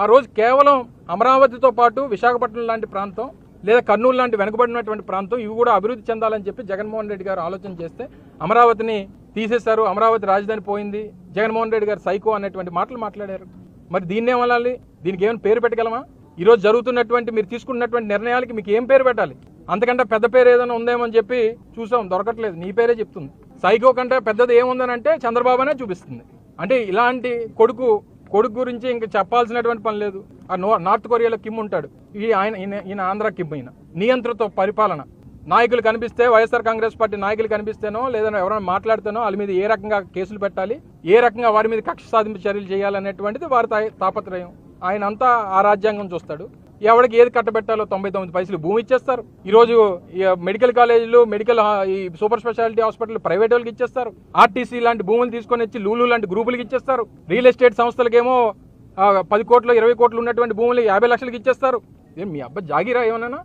ఆ రోజు కేవలం అమరావతితో పాటు విశాఖపట్నం లాంటి ప్రాంతం లేదా కర్నూలు లాంటి వెనుకబడినటువంటి ప్రాంతం ఇవి కూడా అభివృద్ధి చెందాలని చెప్పి జగన్మోహన్ రెడ్డి గారు ఆలోచన చేస్తే అమరావతిని తీసేశారు. అమరావతి రాజధాని పోయింది. జగన్మోహన్ రెడ్డి గారు సైకో అనేటువంటి మాటలు మాట్లాడారు. మరి దీన్ని ఏమనాలి? దీనికి ఏమైనా పేరు పెట్టగలమా? ఈరోజు జరుగుతున్నటువంటి మీరు తీసుకున్నటువంటి నిర్ణయాలకి మీకు ఏం పేరు పెట్టాలి? అంతకంటే పెద్ద పేరు ఏదైనా ఉందేమో అని చెప్పి చూసాం. దొరకట్లేదు. నీ పేరే చెప్తుంది. సైకో కంటే పెద్దది ఏముందని అంటే చంద్రబాబు అనే చూపిస్తుంది. అంటే ఇలాంటి కొడుకు కొడుకు గురించి ఇంకా చెప్పాల్సినటువంటి పని లేదు. ఆ నో నార్త్ కొరియాలో కిమ్ ఉంటాడు. ఈ ఆయన ఈయన ఆంధ్ర కిమ్ ఈయన. నియంత్రిత పరిపాలన. నాయకులు కనిపిస్తే వైఎస్ఆర్ కాంగ్రెస్ పార్టీ నాయకులు కనిపిస్తేనో లేదా ఎవరైనా మాట్లాడితేనో వాళ్ళ మీద ఏ రకంగా కేసులు పెట్టాలి ఏ రకంగా వారి మీద కక్ష సాధింపు చర్యలు చేయాలనేటువంటిది వారి తా- తాపత్రయం. ఆయన అంతా ఆ రాజ్యాంగం చూస్తాడు. ఎవరికి ఏది కట్టబెట్టాలో తొంభై తొమ్మిది పైసలు భూమి ఇచ్చేస్తారు. ఈరోజు ఈ మెడికల్ కాలేజీలు మెడికల్ ఈ సూపర్ స్పెషాలిటీ హాస్పిటల్ ప్రైవేట్ వాళ్ళకి ఇచ్చేస్తారు. ఆర్టీసీ లాంటి భూములు తీసుకొని వచ్చి లూలు లాంటి గ్రూపులకు ఇచ్చేస్తారు. రియల్ ఎస్టేట్ సంస్థలకేమో పది కోట్లు ఇరవై కోట్లు ఉన్నటువంటి భూములు యాభై లక్షలకు ఇచ్చేస్తారు. ఏం మీ అబ్బాయి జాగిరా ఏమన్నా